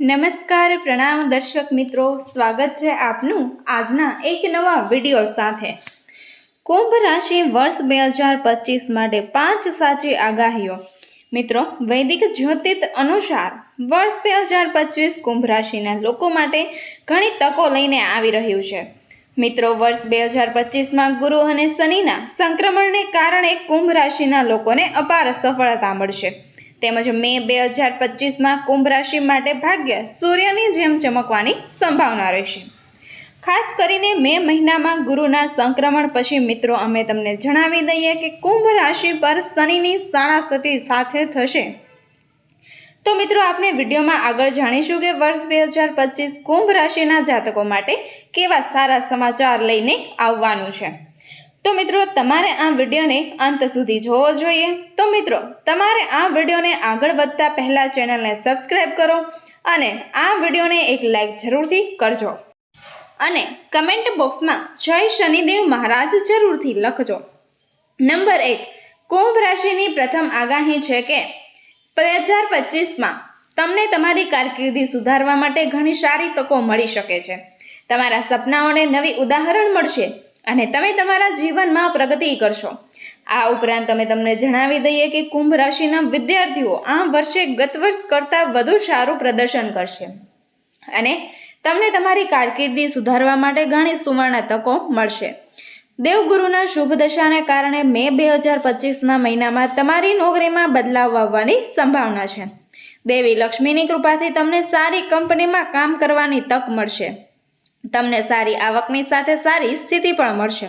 નમસ્કાર, પ્રણામ દર્શક મિત્રો. સ્વાગત છે આપનું આજના એક નવા વીડિયો સાથે. કુંભ રાશિ વર્ષ બે હજાર પચીસ માટે પાંચ સાચી આગાહીઓ. મિત્રો, વૈદિક જ્યોતિષ અનુસાર વર્ષ બે હજાર પચીસ કુંભ રાશિના લોકો માટે ઘણી તકો લઈને આવી રહ્યું છે. મિત્રો, વર્ષ બે હજાર પચીસમાં ગુરુ અને શનિના સંક્રમણને કારણે કુંભ રાશિના લોકોને અપાર સફળતા મળશે. તેમજ મે બે હજાર પચીસમાં કુંભ રાશિ માટે ભાગ્ય સૂર્યની જેમ ચમકવાની સંભાવના રહેશે. ખાસ કરીને મે મહિનામાં ગુરુના સંક્રમણ પછી મિત્રો, અમે તમને જણાવી દઈએ કે કુંભ રાશિ પર શનિની સાડાસતી સાથે થશે. તો મિત્રો આપણે વિડીયોમાં આગળ જાણીશું કે વર્ષ બે હજાર પચીસ કુંભ રાશિના જાતકો માટે કેવા સારા સમાચાર લઈને આવવાનું છે. તો મિત્રો, તમારે આ વિડીયોને અંત સુધી જોવો જોઈએ. તો મિત્રો, તમારે આ વિડીયોને આગળ વધતા પહેલાં ચેનલને સબસ્ક્રાઈબ કરો અને આ વિડીયોને એક લાઈક જરૂરથી કરજો. અને કમેન્ટ બોક્સમાં જય શનિદેવ મહારાજ જરૂરથી લખજો. નંબર એક, કુંભ રાશિની પ્રથમ આગાહી છે કે, બે હજાર પચીસમાં તમને તમારી કારકિર્દી સુધારવા માટે ઘણી સારી તકો મળી શકે છે. તમારા સપનાઓને નવી ઉદાહરણ મળશે. અને તમે તમારા જીવનમાં પ્રગતિ કરશો. આ ઉપરાંત અમે તમને જણાવી દઈએ કે કુંભ રાશિના વિદ્યાર્થીઓ આ વર્ષે ગત વર્ષ કરતાં વધુ સારું પ્રદર્શન કરશે. અને તમને તમારી કારકિર્દી સુધારવા માટે ઘણી સુવર્ણ તકો મળશે. દેવગુરુના શુભ દશાને કારણે મે બે હજાર પચીસના મહિનામાં તમારી નોકરીમાં બદલાવ આવવાની સંભાવના છે. દેવી લક્ષ્મીની કૃપાથી તમને સારી કંપનીમાં કામ કરવાની તક મળશે. તમને સારી આવકની સાથે સારી સ્થિતિ પણ મળશે.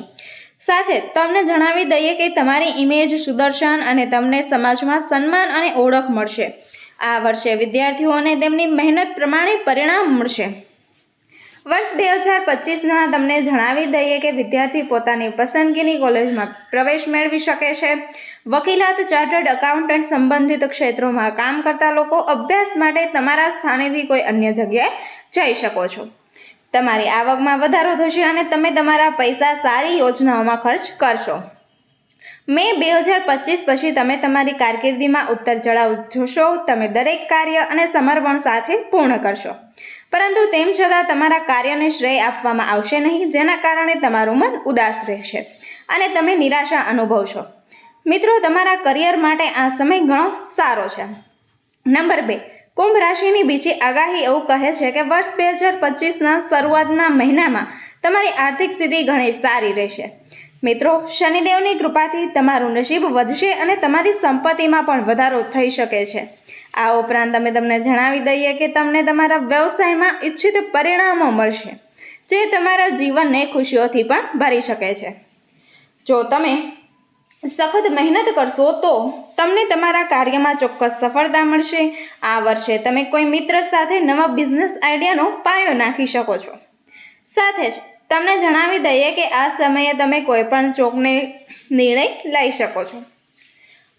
સાથે તમને જણાવી દઈએ કે તમારી ઇમેજ સુદર્શન અને તમને સમાજમાં સન્માન અને ઓળખ મળશે. આ વર્ષે વિદ્યાર્થીઓને તેમની મહેનત પ્રમાણે પરિણામ મળશે. વર્ષ બે હજાર પચીસના તમને જણાવી દઈએ કે વિદ્યાર્થી પોતાની પસંદગીની કોલેજમાં પ્રવેશ મેળવી શકે છે. વકીલાત, ચાર્ટર્ડ એકાઉન્ટન્ટ સંબંધિત ક્ષેત્રોમાં કામ કરતા લોકો અભ્યાસ માટે તમારા સ્થાનેથી કોઈ અન્ય જગ્યાએ જઈ શકો છો. તમારી આવકમાં વધારો થશે અને તમે તમારા પૈસા સારી યોજનાઓમાં ખર્ચ કરશો. મે બે હજાર પચીસ પછી તમે તમારી કારકિર્દીમાં ઉત્તર ચઢાવ જોશો, તમે દરેક કાર્ય અને સમર્પણ સાથે પૂર્ણ કરશો. પરંતુ તેમ છતાં તમારા કાર્યને શ્રેય આપવામાં આવશે નહીં, જેના કારણે તમારું મન ઉદાસ રહેશે અને તમે નિરાશા અનુભવશો. મિત્રો, તમારા કરિયર માટે આ સમય ઘણો સારો છે. નંબર બે કુંભ રાશિની બીજી આગાહી એવું કહે છે કે વર્ષ બે હજાર પચીસના શરૂઆતના મહિનામાં તમારી આર્થિક સ્થિતિ ઘણી સારી રહેશે. મિત્રો, શનિદેવની કૃપાથી તમારું નસીબ વધશે અને તમારી સંપત્તિમાં પણ વધારો થઈ શકે છે. આ ઉપરાંત અમે તમને જણાવી દઈએ કે તમને તમારા વ્યવસાયમાં ઈચ્છિત પરિણામો મળશે, જે તમારા જીવનને ખુશીઓથી પણ ભરી શકે છે. જો તમે સખત મહેનત કરશો તો તમને તમારા કાર્યમાં ચોક્કસ સફળતા મળશે. આ વર્ષે તમે કોઈ મિત્ર સાથે નવા બિઝનેસ આઈડિયાનો પાયો નાખી શકો છો. સાથે જ તમને જણાવી દઈએ કે આ સમયે તમે કોઈ પણ ચોકને નિર્ણય લઈ શકો છો.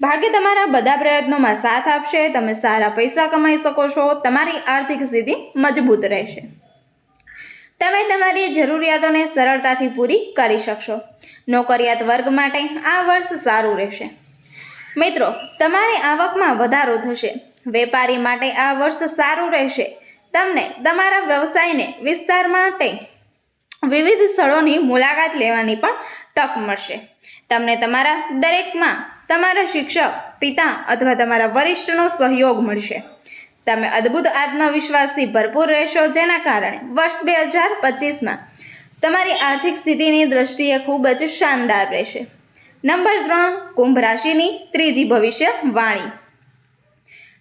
ભાગ્ય તમારા બધા પ્રયત્નોમાં સાથ આપશે, તમે સારા પૈસા કમાઈ શકો છો, તમારી આર્થિક સ્થિતિ મજબૂત રહેશે. તમે તમારી જરૂરિયાતોને સરળતાથી પૂરી કરી શકશો. નોકરિયાત વર્ગ માટે આ વર્ષ સારું રહેશે. મિત્રો, તમારી આવકમાં વધારો થશે. વેપારી માટે આ વર્ષ સારું રહેશે. તમને તમારા વ્યવસાયને વિસ્તાર માટે વિવિધ સ્થળોની મુલાકાત લેવાની પણ તક મળશે. તમને તમારા દરેકમાં તમારા શિક્ષક, પિતા અથવા તમારા વરિષ્ઠનો સહયોગ મળશે. તમે અદ્ભુત આત્મવિશ્વાસથી ભરપૂર રહેશો જેના કારણે વર્ષ બે હજાર પચીસમાં તમારી આર્થિક સ્થિતિની દ્રષ્ટિએ ખૂબ જ શાનદાર રહેશે. નંબર ત્રણ, કુંભ રાશિની ત્રીજી ભવિષ્ય વાણી.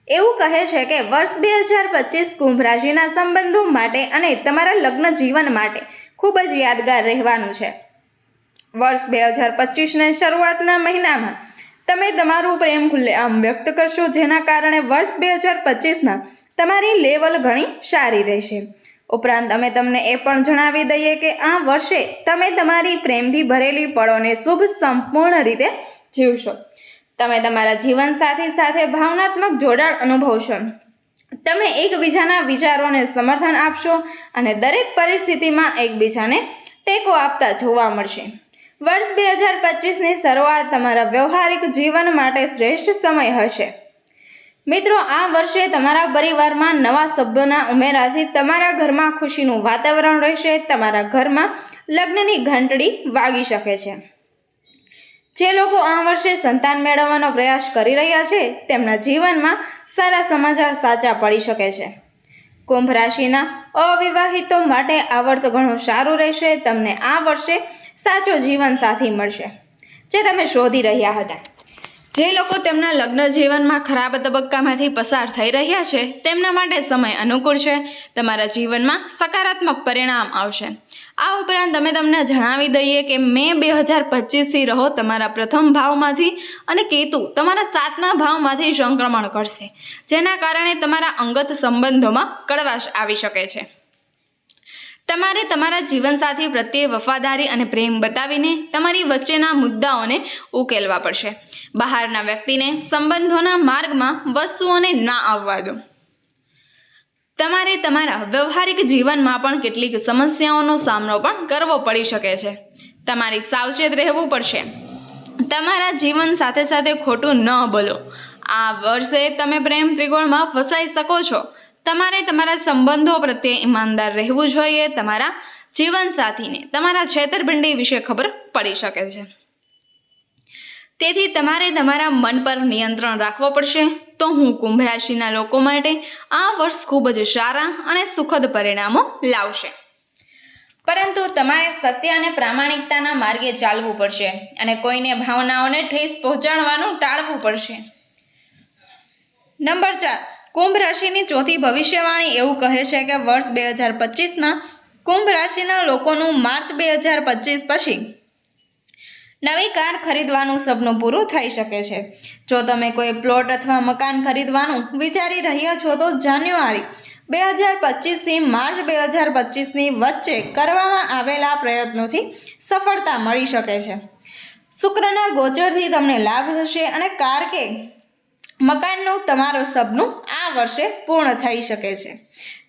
એવું કહે છે કે વર્ષ બે હજાર પચીસ કુંભ રાશિના સંબંધો માટે અને તમારા લગ્ન જીવન માટે ખૂબ જ યાદગાર રહેવાનું છે. વર્ષ બે હજાર પચીસને શરૂઆતના મહિનામાં તમે તમારું પ્રેમ ખુલ્લેઆમ વ્યક્ત કરશો, જેના કારણે વર્ષ બે હજાર પચીસમાં તમારી લેવલ ઘણી સારી રહેશે. ઉપરાંત અમે તમને એ પણ જણાવી દઈએ કે આ વર્ષે તમે તમારી પ્રેમથી ભરેલી પળોને શુભ સંપૂર્ણ રીતે જીવશો. તમે તમારા જીવનસાથી સાથે ભાવનાત્મક જોડાણ અનુભવશો. તમે એકબીજાના વિચારોને સમર્થન આપશો અને દરેક પરિસ્થિતિમાં એકબીજાને ટેકો આપતા જોવા મળશે. વર્ષ બે હજાર પચીસની શરૂઆત તમારા વ્યવહારિક જીવન માટે શ્રેષ્ઠ સમય હશે. મિત્રો, આ વર્ષે તમારા પરિવારમાં નવા સભ્યોના ઉમેરાથી તમારા ઘરમાં ખુશીનું વાતાવરણ રહેશે, તમારા ઘરમાં લગ્નની ઘંટડી વાગી શકે છે. જે લોકો આ વર્ષે સંતાન મેળવવાનો પ્રયાસ કરી રહ્યા છે, તેમના જીવનમાં સારા સમાચાર સાચા પડી શકે છે. કુંભ રાશિના અવિવાહિતો માટે આ વર્ષ ઘણું સારું રહેશે, તમને આ વર્ષે સાચો જીવનસાથી મળશે, જે તમે શોધી રહ્યા હતા. જે લોકો તેમના લગ્ન જીવનમાં ખરાબ તબક્કામાંથી પસાર થઈ રહ્યા છે, તેમના માટે સમય અનુકૂળ છે, તમારા જીવનમાં સકારાત્મક પરિણામ આવશે. આ ઉપરાંત અમે તમને જણાવી દઈએ કે મે બે હજાર પચીસથી રહો તમારા પ્રથમ ભાવમાંથી અને કેતુ તમારા સાતમા ભાવમાંથી સંક્રમણ કરશે જેના કારણે તમારા અંગત સંબંધોમાં કડવાશ આવી શકે છે. તમારે તમારા જીવનસાથી પ્રત્યે વફાદારી અને પ્રેમ બતાવીને તમારી વચ્ચેના મુદ્દાઓને ઉકેલવા પડશે. બહારના વ્યક્તિને સંબંધોના માર્ગમાં વસ્તુઓને ના આવવા દો. તમારે તમારા વ્યવહારિક જીવનમાં પણ કેટલીક સમસ્યાઓનો સામનો પણ કરવો પડી શકે છે. તમારે સાવચેત રહેવું પડશે. તમારા જીવન સાથે સાથે ખોટું ન બોલો. આ વર્ષે તમે પ્રેમ ત્રિકોણમાં ફસાઈ શકો છો. તમારે તમારા સંબંધો પ્રત્યે ઈમાનદાર રહેવું જોઈએ, તમારા જીવનસાથીને, તમારા છેતરપિંડી વિશે ખબર પડી શકે છે. તેથી તમારે તમારા મન પર નિયંત્રણ રાખવો પડશે. તો હું કુંભ રાશિના લોકો માટે આ વર્ષ ખૂબ જ સારા અને સુખદ પરિણામો લાવશે. પરંતુ તમારે સત્ય અને પ્રામાણિકતાના માર્ગે ચાલવું પડશે અને કોઈને ભાવનાઓને ઠેસ પહોંચાડવાનું ટાળવું પડશે. નંબર ચાર કુંભ રાશિની ચોથી ભવિષ્યવાણી એવું કહે છે કે વર્ષ બે હજાર પચીસમાં કુંભ રાશિના લોકોનું માર્ચ બે હજાર પચીસ પછી નવી કાર ખરીદવાનું સપનું પૂરું થઈ શકે છે. જો તમે કોઈ પ્લોટ અથવા મકાન ખરીદવાનું વિચારી રહ્યા છો તો જાન્યુઆરી બે હજાર પચીસથી માર્ચ બે હજાર પચીસની વચ્ચે કરવામાં આવેલા પ્રયત્નોથી સફળતા મળી શકે છે. શુક્રના ગોચરથી તમને લાભ થશે અને કાર કે મકાનનું, તમારું સપનું આ વર્ષે પૂર્ણ થઈ શકે છે.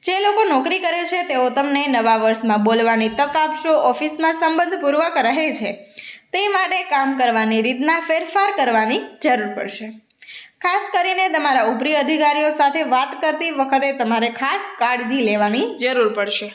જે લોકો નોકરી કરે છે, તેઓ તમને નવા વર્ષમાં બોલવાની તક આપશો, ઓફિસમાં સંબંધપૂર્વક રહે છે. તે માટે કામ કરવાની રીતના ફેરફાર કરવાની જરૂર પડશે. ખાસ કરીને તમારા ઉપરી અધિકારીઓ સાથે વાત કરતી વખતે તમારે ખાસ કાળજી લેવાની જરૂર પડશે.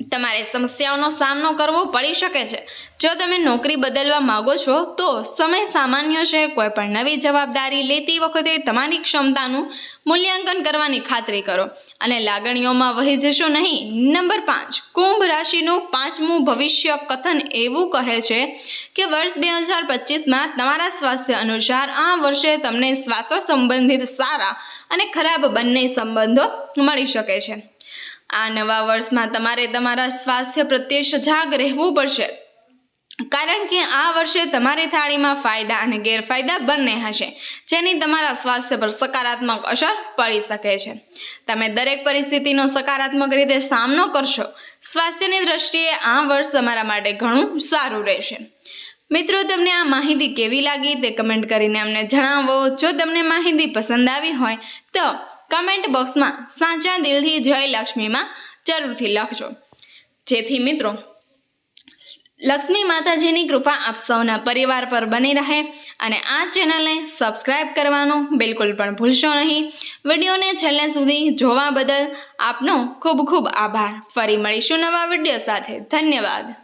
તમારે સમસ્યાઓનો સામનો કરવો પડી શકે છે. જો તમે નોકરી બદલવા માંગો છો, તો સમય સામાન્ય છે, કોઈ પણ નવી જવાબદારી લેતી વખતે તમારી ક્ષમતાનું મૂલ્યાંકન કરવાની ખાતરી કરો. અને લાગણીઓમાં વહી જશો નહીં. નંબર પાંચ, કુંભ રાશિનું પાંચમું ભવિષ્ય કથન એવું કહે છે કે વર્ષ બે હજાર પચીસમાં તમારા સ્વાસ્થ્ય અનુસાર આ વર્ષે તમને શ્વાસો સંબંધિત સારા અને ખરાબ બંને સંબંધો મળી શકે છે. આ નવા વર્ષમાં તમારે તમારા સ્વાસ્થ્ય પ્રત્યે સજાગ રહેવું પડશે. કારણ કે આ વર્ષે તમારી થાળીમાં ફાયદા અને ગેરફાયદા બંને હશે, જેની તમારા સ્વાસ્થ્ય પર સકારાત્મક અસર પડી શકે છે. તમે દરેક પરિસ્થિતિનો સકારાત્મક રીતે સામનો કરશો, સ્વાસ્થ્યની દ્રષ્ટિએ આ વર્ષ તમારા માટે ઘણું સારું રહેશે. મિત્રો, તમને આ માહિતી કેવી લાગી તે કમેન્ટ કરીને અમને જણાવો. જો તમને માહિતી પસંદ આવી હોય, તો કમેન્ટ બોક્સમાં સાચા દિલથી જય લક્ષ્મીમાં જરૂરથી લખજો. જેથી મિત્રો, લક્ષ્મી માતાજીની કૃપા આપ સૌના પરિવાર પર બની રહે અને આ ચેનલને સબસ્ક્રાઇબ કરવાનું બિલકુલ પણ ભૂલશો નહીં. વિડીયોને છેલ્લે સુધી જોવા બદલ આપનો ખૂબ ખૂબ આભાર. ફરી મળીશું નવા વીડિયો સાથે. ધન્યવાદ.